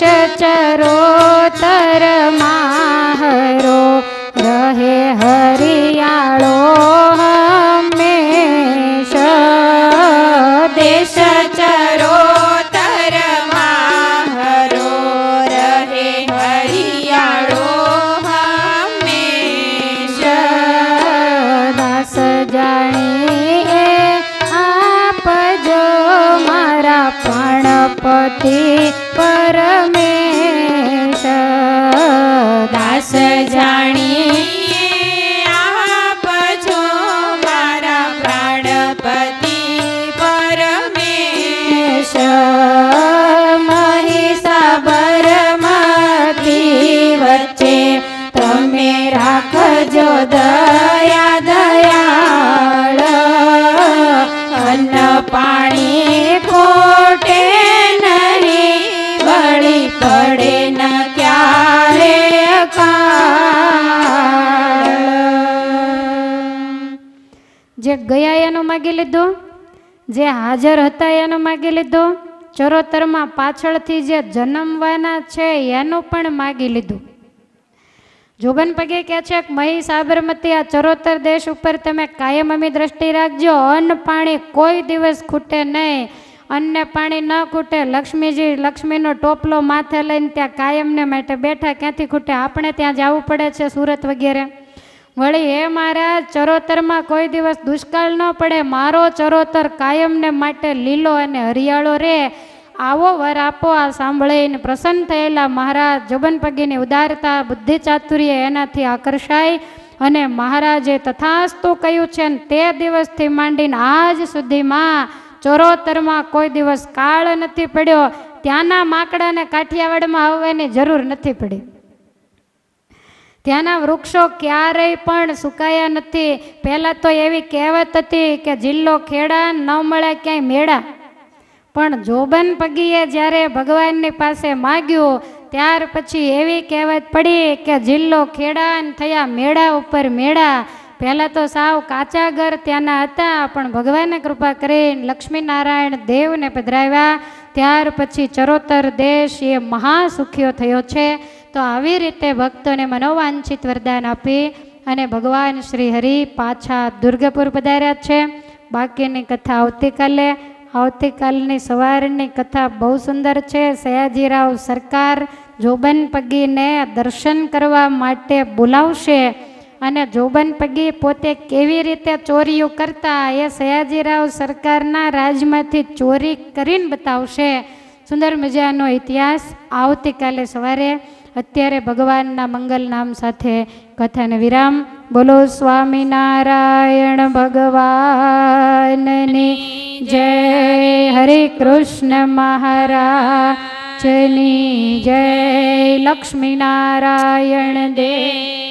ચરોતર માહરો રહે હરિયાળો હંમેશ દેશ ચરોતર માહરો રહે હરિયાળો હંમેશ દાસ જાણી આપજો મારા પ્રાણપતિ પરમેશ દાસ જાણી રાખજો દયા જે ગયા એનું માગી લીધું, જે હાજર હતા એનું માગી લીધું, ચરોતરમાં પાછળથી જે જન્મવાના છે એનું પણ માગી લીધું. જોગન પગે કહે છે કે મહી સાબરમતી આ ચરોતર દેશ ઉપર તમે કાયમ અમી દ્રષ્ટિ રાખજો, અન્ન પાણી કોઈ દિવસ ખૂટે નહીં. અન્ન પાણી ન ખૂટે, લક્ષ્મીજી લક્ષ્મીનો ટોપલો માથે લઈને ત્યાં કાયમને માટે બેઠા, ક્યાંથી ખૂટે? આપણે ત્યાં જવું પડે છે સુરત વગેરે. વળી હે મારા ચરોતરમાં કોઈ દિવસ દુષ્કાળ ન પડે. મારો ચરોતર કાયમને માટે લીલો અને હરિયાળો રે. આવો વર આપો આ સાંભળીને પ્રસન્ન થયેલા મહારાજ. જોબનપગીની ઉદારતા, બુદ્ધિ ચાતુર્ય એનાથી આકર્ષાય અને મહારાજે તથાસ્તુ કહ્યું છે ને, તે દિવસથી માંડીને આજ સુધીમાં ચોરોતરમાં કોઈ દિવસ કાળ નથી પડ્યો. ત્યાંના માકડાને કાઠિયાવાડમાં આવવાની જરૂર નથી પડી. ત્યાંના વૃક્ષો ક્યારેય પણ સુકાયા નથી. પહેલાં તો એવી કહેવત હતી કે જિલ્લો ખેડા ન મળે ક્યાંય મેળા. પણ જોબન પગીએ જ્યારે ભગવાનની પાસે માગ્યું, ત્યાર પછી એવી કહેવત પડી કે જિલ્લો ખેડા થયા મેળા ઉપર મેળા. પહેલાં તો સાવ કાચા ઘર ત્યાંના હતા, પણ ભગવાને કૃપા કરીને લક્ષ્મીનારાયણ દેવને પધરાવ્યા. ત્યાર પછી ચરોતર દેશ એ મહાસુખીઓ થયો છે. તો આવી રીતે ભક્તોને મનોવાંછિત વરદાન આપી અને ભગવાન શ્રી હરિ પાછા દુર્ગપુર પધાર્યા છે. બાકીની કથા આવતીકાલે. આવતીકાલની સવારની કથા બહુ સુંદર છે. સયાજીરાવ સરકાર જોબન પગીને દર્શન કરવા માટે બોલાવશે અને જોબન પગી પોતે કેવી રીતે ચોરીઓ કરતા એ સયાજીરાવ સરકારના રાજમાંથી ચોરી કરીને બતાવશે. સુંદર મજાનો ઇતિહાસ આવતીકાલે સવારે અત્યારે ભગવાનના મંગલ નામ સાથે કથાને વિરામ. બોલો સ્વામિનારાયણ ભગવાનની જય હરે કૃષ્ણ મહારાજની જય. લક્ષ્મીનારાયણ દેવ.